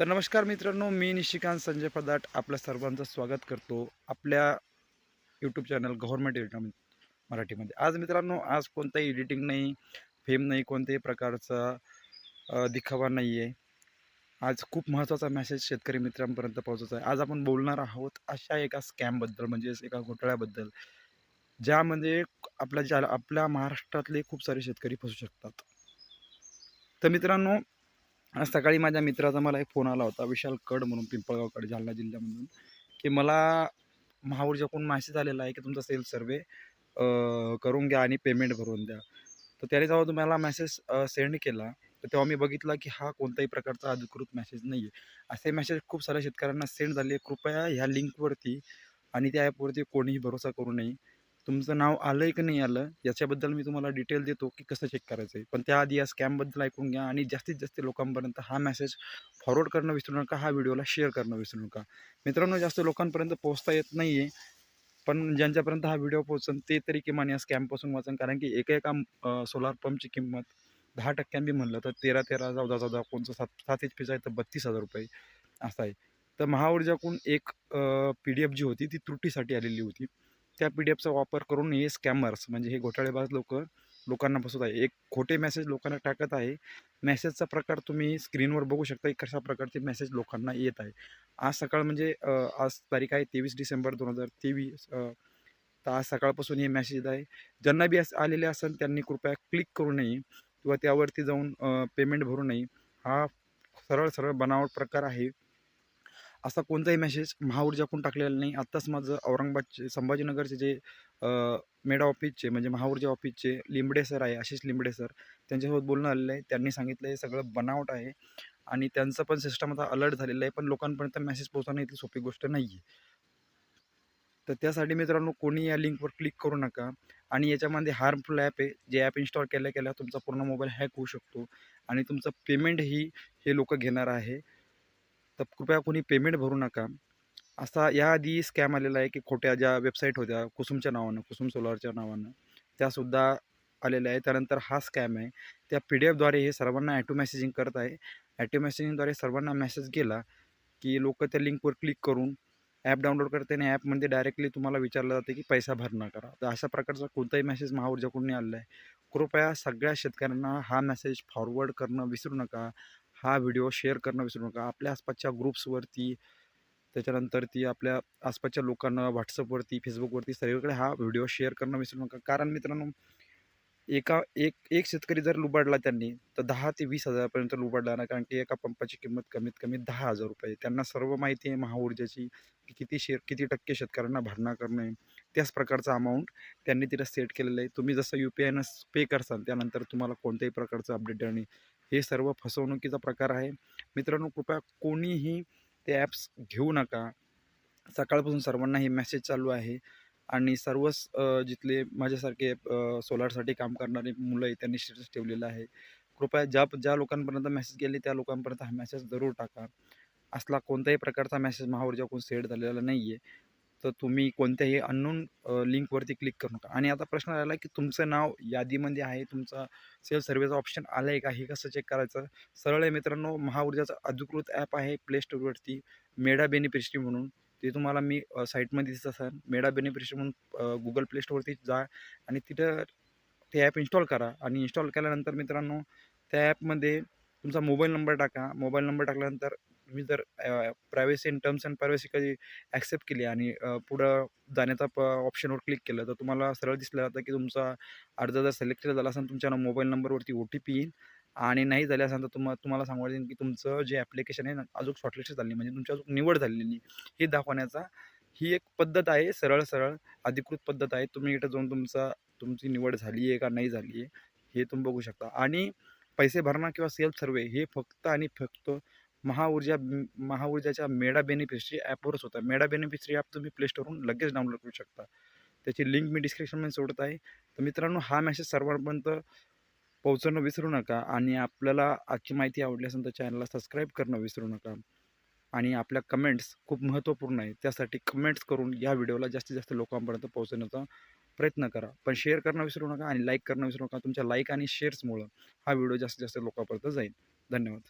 तर नमस्कार मित्रांनो मी निशिकांत संजय पदाट. आपल्या सर्वांचं स्वागत करतो आपल्या यूट्यूब चॅनल गव्हर्नमेंट एडिटम मराठीमध्ये. आज मित्रांनो आज कोणताही एडिटिंग नाही फेम नाही कोणत्याही प्रकारचा दिखावा नाही आहे आज खूप महत्त्वाचा मेसेज शेतकरी मित्रांपर्यंत पोहोचवायचा आहे. आज आपण बोलणार आहोत अशा एका स्कॅमबद्दल म्हणजेच एका घोटाळ्याबद्दल ज्यामध्ये आपल्या ज्या आपल्या महाराष्ट्रातले खूप सारे शेतकरी फसू शकतात. तर मित्रांनो आज सकाळी माझ्या मित्राचा मला एक फोन आला होता विशाल कड म्हणून पिंपळगावकडे जालना जिल्ह्यामधून की मला महाऊर्जाकडून मॅसेज आलेला आहे की तुमचा सेल सर्वे करून घ्या आणि पेमेंट भरून द्या. तर त्याने जेव्हा तुम्हाला मेसेज सेंड केला तर तेव्हा मी बघितला की हा कोणत्याही प्रकारचा अधिकृत मेसेज नाही आहे असे मेसेज खूप साऱ्या शेतकऱ्यांना सेंड झाले. कृपया ह्या लिंकवरती आणि त्या ॲपवरती कोणीही भरोसा करू नये. तुमचं नाव आलं आहे की नाही आलं याच्याबद्दल मी तुम्हाला डिटेल देतो की कसं चेक करायचं आहे. पण त्याआधी या स्कॅमबद्दल ऐकून घ्या आणि जास्तीत जास्त लोकांपर्यंत हा मेसेज फॉरवर्ड करणं विसरू नका हा व्हिडिओला शेअर करणं विसरू नका. मित्रांनो जास्त लोकांपर्यंत पोहोचता येत नाही आहे पण ज्यांच्यापर्यंत हा व्हिडिओ पोहोचन ते तरी किमान या स्कॅमपासून वाचन. कारण की एका एका सोलार पंपची किंमत दहा टक्क्यांनी म्हणलं तर तेरा तेरा चौदा चौदा कोणचं सात सात एच पीचा आहे तर बत्तीस हजार रुपये असं आहे. तर महाऊर्जाकडून एक पी डी एफ जी होती ती त्रुटीसाठी आलेली होती. त्या पी डी एफचा वापर करून हे स्कॅमर्स म्हणजे हे घोटाळेबाज लोक लोकांना बसवत आहे. एक खोटे मेसेज लोकांना टाकत आहे. मेसेजचा प्रकार तुम्ही स्क्रीनवर बघू शकता की कशा प्रकारचे मेसेज लोकांना येत आहे. आज सकाळ म्हणजे आज तारीख आहे तेवीस डिसेंबर दोन हजार तेवीस तर आज सकाळपासून हे मेसेज येत आहे. ज्यांना बी अस आलेले असेल त्यांनी कृपया क्लिक करू नये किंवा त्यावरती जाऊन पेमेंट भरू नये. हा सरळ सरळ बनावट प्रकार आहे. असा कोणताही मेसेज महाऊर्जाकडून टाकलेला नाही. आत्ताच माझं औरंगाबादचे संभाजीनगरचे जे मेडा ऑफिसचे म्हणजे महाऊर्जा ऑफिसचे लिंबडे सर आहे आशिष लिंबडे सर त्यांच्यासोबत बोलणं आलेलं आहे. त्यांनी सांगितलं हे सगळं बनावट आहे आणि त्यांचं पण सिस्टम आता अलर्ट झालेलं आहे पण लोकांपर्यंत मेसेज पोहोचवणं इतकी सोपी गोष्ट नाही आहे तर त्यासाठी मित्रांनो कोणी या लिंकवर क्लिक करू नका आणि याच्यामध्ये हार्मफुल ॲप आहे. जे ॲप इन्स्टॉल केल्या केल्या तुमचा पूर्ण मोबाईल हॅक होऊ शकतो आणि तुमचं पेमेंटही हे लोक घेणार आहे. तर कृपया कोणी पेमेंट भरू नका. असा याआधी स्कॅम आलेला आहे की खोट्या ज्या वेबसाईट होत्या कुसुमच्या नावानं कुसुम सोलारच्या नावानं त्यासुद्धा आलेल्या आहे त्यानंतर हा स्कॅम आहे. त्या पी डी एफद्वारे हे सर्वांना ॲटो मेसेजिंग करत आहे. ॲटो मेसेजिंगद्वारे सर्वांना मेसेज गेला की लोक त्या लिंकवर क्लिक करून ॲप डाउनलोड करते आणि ॲपमध्ये डायरेक्टली तुम्हाला विचारलं जाते की पैसा भरणा करा. तर अशा प्रकारचा कोणताही मेसेज महाऊर्जाकडून आलेला आहे. कृपया सगळ्या शेतकऱ्यांना हा मेसेज फॉरवर्ड करणं विसरू नका. हा व्हिडिओ शेअर करणं विसरू नका. आपल्या आसपासच्या ग्रुप्सवरती त्याच्यानंतर ती आपल्या आसपासच्या लोकांना व्हॉट्सअपवरती फेसबुकवरती सगळीकडे हा व्हिडिओ शेअर करणं विसरू नका. कारण मित्रांनो एका एक एक शेतकरी जर लुबाडला त्यांनी तर दहा ते वीस हजारापर्यंत लुबाडला ना कारण की एका पंपाची किंमत कमीत कमी दहा हजार रुपये. त्यांना सर्व माहिती आहे महाऊर्जाची की किती शेअर किती टक्के शेतकऱ्यांना भरणा करणं आहे. त्याच प्रकारचा अमाऊंट त्यांनी तिथं सेट केलेलं आहे. तुम्ही जसं यू पी आयनं पे करसाल त्यानंतर तुम्हाला कोणत्याही प्रकारचं अपडेट आणि हे सर्व फसवणुकीचा प्रकार आहे. मित्रांनो कृपया कोणीही ते ॲप्स घेऊ नका. सकाळपासून सर्वांना हे मेसेज चालू आहे. आणि सर्वच जिथले माझ्यासारखे सोलारसाठी काम करणारे मुलं आहे त्यांनी स्टेटस ठेवलेलं आहे. कृपया ज्या ज्या लोकांपर्यंत मेसेज गेले त्या लोकांपर्यंत हा मेसेज जरूर टाका. असला कोणत्याही प्रकारचा मेसेज महाऊर्जाकडून सेट झालेला नाही आहे तर तुम्ही कोणत्याही अननोन लिंकवरती क्लिक करू नका. आणि आता प्रश्न आला की तुमचं नाव यादीमध्ये आहे तुमचा सेल्फ सर्व्हिसचा ऑप्शन आलं आहे का? हे कसं चेक करायचं? सरळ आहे मित्रांनो महाऊर्जाचं अधिकृत ॲप आहे प्ले स्टोरवरती मेडा बेनिफिशरी म्हणून. ते तुम्हाला मी साईटमध्ये दिसत असेल. मेडा बेनिफिशरी म्हणून गुगल प्ले स्टोरवरती जा आणि तिथं ते ॲप इन्स्टॉल करा. आणि इन्स्टॉल केल्यानंतर मित्रांनो त्या ॲपमध्ये तुमचा मोबाईल नंबर टाका. मोबाईल नंबर टाकल्यानंतर तुम्ही जर privacy in terms and privacy कधी ॲक्सेप्ट केली आणि पुढं जाण्याचा प ऑप्शनवर क्लिक केलं तर तुम्हाला सरळ दिसलं जातं की तुमचा अर्ज जर सिलेक्ट केला झाला असेल तुमच्या मोबाईल नंबरवरती ओ टी पी येईल आणि नाही झाले असेल तर तुम्हा तुम्हाला सांगायला येईल की तुमचं जे ॲप्लिकेशन आहे ना अजून शॉर्टलिस्ट झाली म्हणजे तुमची अजून निवड झालेली नाही. हे दाखवण्याचा ही एक पद्धत आहे सरळ सरळ अधिकृत पद्धत आहे. तुम्ही इथं जाऊन तुमचा तुमची निवड झाली आहे का नाही झाली आहे हे तुम्ही बघू शकता. आणि पैसे भरणा किंवा सेल्फ सर्वे हे फक्त आणि फक्त महाऊर्जा महाऊर्जाच्या मेडा बेनिफिशरी ॲपवरच होता. मेडा बेनिफिशरी ॲप तुम्ही प्लेस्टोरवरून लगेच डाउनलोड करू शकता. त्याची लिंक मी डिस्क्रिप्शनमध्ये सोडत आहे. तर मित्रांनो हा मेसेज सर्वांपर्यंत पोहोचवणं विसरू नका आणि आपल्याला आजची माहिती आवडली असेल तर चॅनलला सबस्क्राईब करणं विसरू नका. आणि आपल्या कमेंट्स खूप महत्त्वपूर्ण आहे त्यासाठी कमेंट्स करून या व्हिडिओला जास्तीत जास्त लोकांपर्यंत पोहोचवण्याचा प्रयत्न करा. पण शेअर करणं विसरू नका आणि लाईक करणं विसरू नका. तुमच्या लाईक आणि शेअर्समुळं हा व्हिडिओ जास्तीत जास्त लोकांपर्यंत जाईल. धन्यवाद.